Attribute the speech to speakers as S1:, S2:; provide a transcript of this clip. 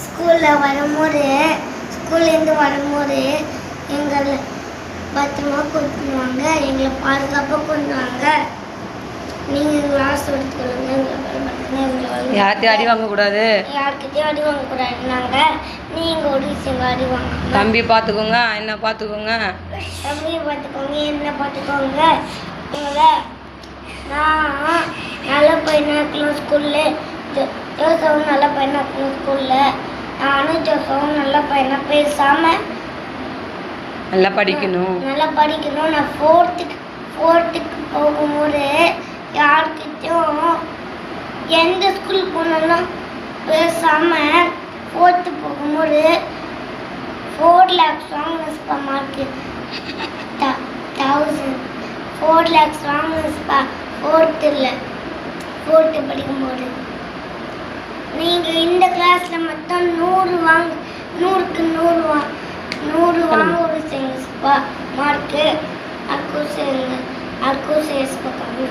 S1: ஸ்கூலில் வரும்போது ஸ்கூல்லேருந்து வரும்போது எங்களை பத்திரமா கூட்டிடுவாங்க எங்களை பாதுகாப்பாக கொண்டுவாங்க நீங்கள் எங்களை ஆசைப்படுத்திக்கொள்ளுங்க எங்களை
S2: யார்கிட்டயும் அடி வாங்கக்கூடாது
S1: யார்கிட்டயும் அடி வாங்கக்கூடாதுனாங்க நீங்கள் ஒரு விஷயம் அடி வாங்க
S2: தம்பி பார்த்துக்கோங்க என்ன பார்த்துக்கோங்க
S1: தம்பியை பார்த்துக்கோங்க என்ன பார்த்துக்கோங்க உங்களை நான் நல்ல இருக்கலாம் ஸ்கூலில். ஜோசவும் நல்ல பையனாக இருக்கலாம் ஸ்கூலில் நானும் ஜோசவும் நல்ல பையனாக பேசாமல்
S2: நல்லா படிக்கணும்.
S1: நல்லா படிக்கணும். நான் ஃபோர்த்துக்கு ஃபோர்த்துக்கு போகும்போது யார்கிட்டயும் எந்த ஸ்கூல் போனாலும் பேசாமல் ஃபோர்த்து போகும்போது ஃபோர் லேக்ஸ் வாங்கினஸ்ப்பா மார்க்கு தௌசண்ட் ஃபோர் லேக்ஸ் ஃபோர்த்தில் ஃபோர்த்து படிக்கும்போது நீங்கள் இந்த மட்டும் நூறு வாங்க நூறுக்கு நூறு வா நூறு வாங்க ஒரு செய்யுங்கப்பா மார்க்கு. அக்கு செய்யுங்க அக்கு செய்யுங்கப்பா கம்மி